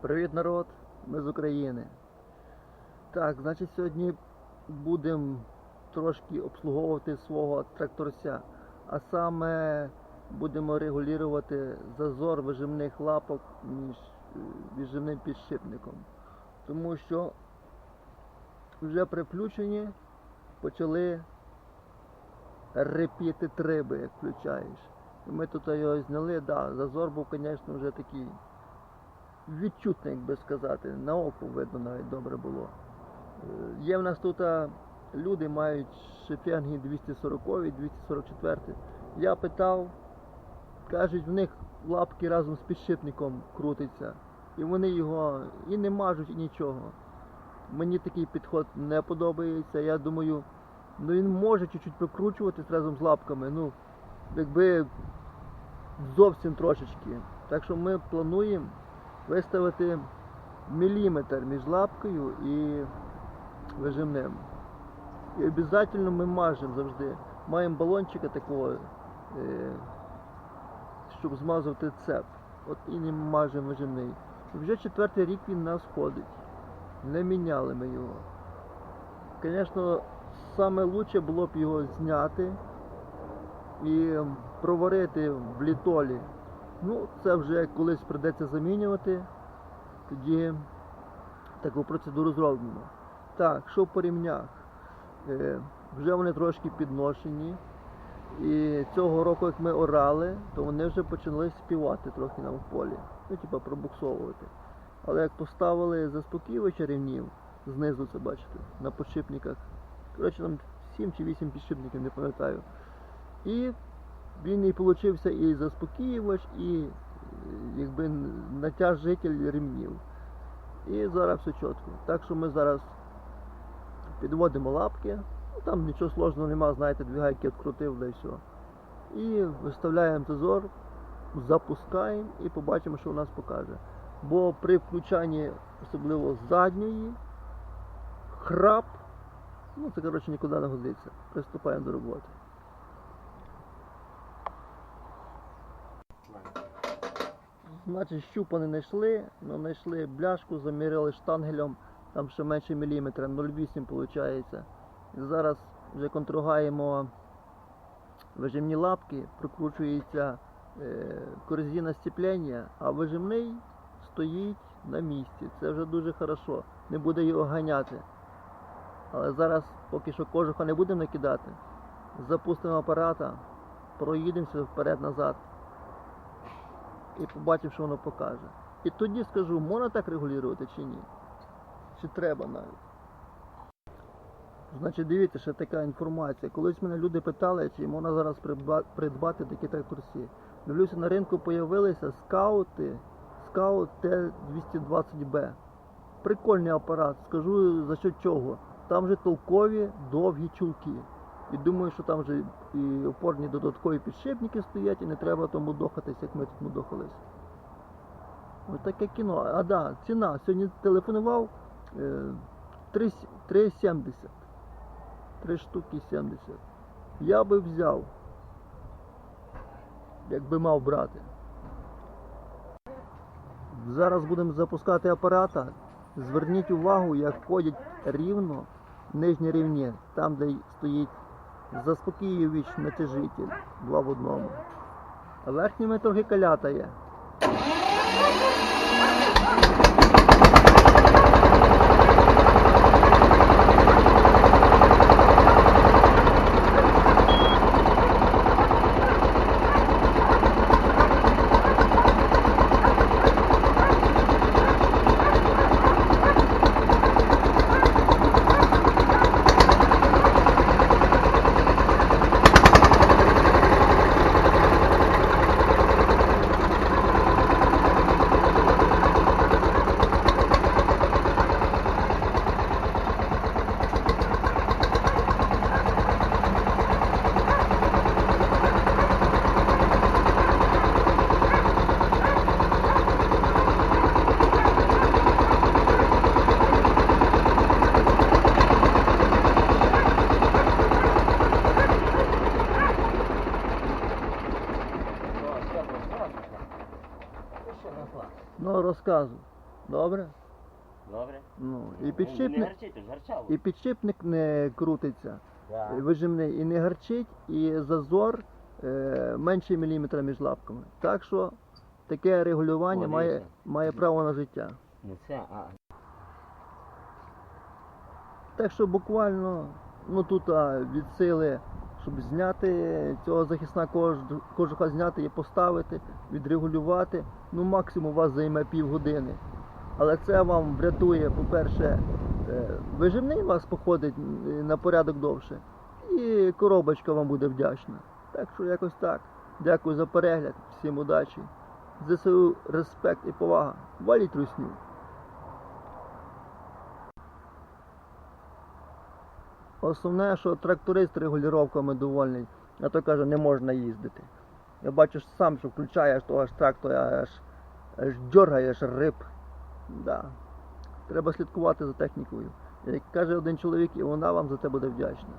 Привіт, народ! Ми з України. Так, значить, сьогодні будемо трошки обслуговувати свого тракторця, а саме будемо регулювати зазор вижимних лапок між е, вижимним підшипником. Тому що вже при включенні почали репіти триби, як включаєш. І ми тут його зняли, да, зазор був, звісно, вже такий відчутно, як би сказати, на око видно навіть добре було. Е, Є в нас тут люди, мають шифенги 240, 244. Я питав, кажуть, в них лапки разом з підшипником крутиться. І вони його і не мажуть, і нічого. Мені такий підход не подобається. Я думаю, ну він може чуть-чуть прокручуватись разом з лапками. Ну, якби зовсім трошечки. Так що ми плануємо виставити міліметр між лапкою і вижимним. І обов'язково ми мажемо завжди. Маємо балончика такого, е, щоб змазувати цеп. От і не мажемо вижимний. І вже четвертий рік він нас ходить. Не міняли ми його. Звісно, саме краще було б його зняти і проварити в літолі. Ну, це вже колись прийдеться замінювати, тоді таку процедуру зробимо. Так, що по рівнях? Е, вже вони трошки підношені. І цього року, як ми орали, то вони вже почали співати трохи нам в полі. Ну, типа пробуксовувати. Але як поставили заспокійувача рівнів, знизу це бачите, на підшипниках. Коротше, там 7 чи 8 підшипників, не пам'ятаю. І він і получився і заспокіювач, і е, якби натяжитель ремнів. І зараз все чітко. Так що ми зараз підводимо лапки, ну, там нічого сложного нема, знаєте, дві гайки відкрутив, да і все. І виставляємо зазор, запускаємо і побачимо, що у нас покаже. Бо при включанні, особливо задньої, храп, ну це коротше нікуди не годиться. Приступаємо до роботи. Значить, щупа не знайшли, але знайшли бляшку, заміряли штангелем, там ще менше міліметра, 0,8 виходить. Зараз вже контругаємо вижимні лапки, прокручується е, корзина сцеплення, а вижимний стоїть на місці. Це вже дуже хорошо. Не буде його ганяти. Але зараз поки що кожуха не будемо накидати. Запустимо апарата, проїдемося вперед-назад і побачив, що воно покаже. І тоді скажу, можна так регулювати чи ні? Чи треба навіть? Значить, дивіться, ще така інформація. Колись мене люди питали, чи можна зараз придбати такі тракторці. Дивлюся, на ринку з'явилися скаути, скаут Т-220Б. Прикольний апарат, скажу за що чого. Там же толкові довгі чулки. І думаю, що там вже і опорні додаткові підшипники стоять, і не треба тому дохатись, як ми тут мудохались. Ось таке кіно. А да, ціна. Сьогодні телефонував е, 3 3,70. 3 штуки 70. Я би взяв, якби мав брати. Зараз будемо запускати апарата. Зверніть увагу, як ходять рівно нижні рівні, там, де стоїть заспокоювач натяжитель два в одному. А верхніми трохи калятає. Ну, розказуй. Добре? Добре? Ну, Ну, і Не підшипник, гарчить, то ж гарчало. і підшипник не крутиться. Да. вижимний і не гарчить, і зазор е, менше міліметра між лапками. Так що таке регулювання О, має, дивіться. має право на життя. Не це, а Так що буквально ну тут а, від сили, щоб зняти цього захисна кожуха зняти і поставити, відрегулювати, ну максимум у вас займе півгодини. Але це вам врятує, по-перше, е, вижимний у вас походить на порядок довше, і коробочка вам буде вдячна. Так що якось так. Дякую за перегляд, всім удачі. ЗСУ респект і повага. Валіть русню. Основне, що тракторист регулюваннями довольний, а то каже, не можна їздити. Я бачу сам, що включаєш, того аж трактор аж, аж дергаєш риб. Да. Треба слідкувати за технікою. Як каже один чоловік, і вона вам за це буде вдячна.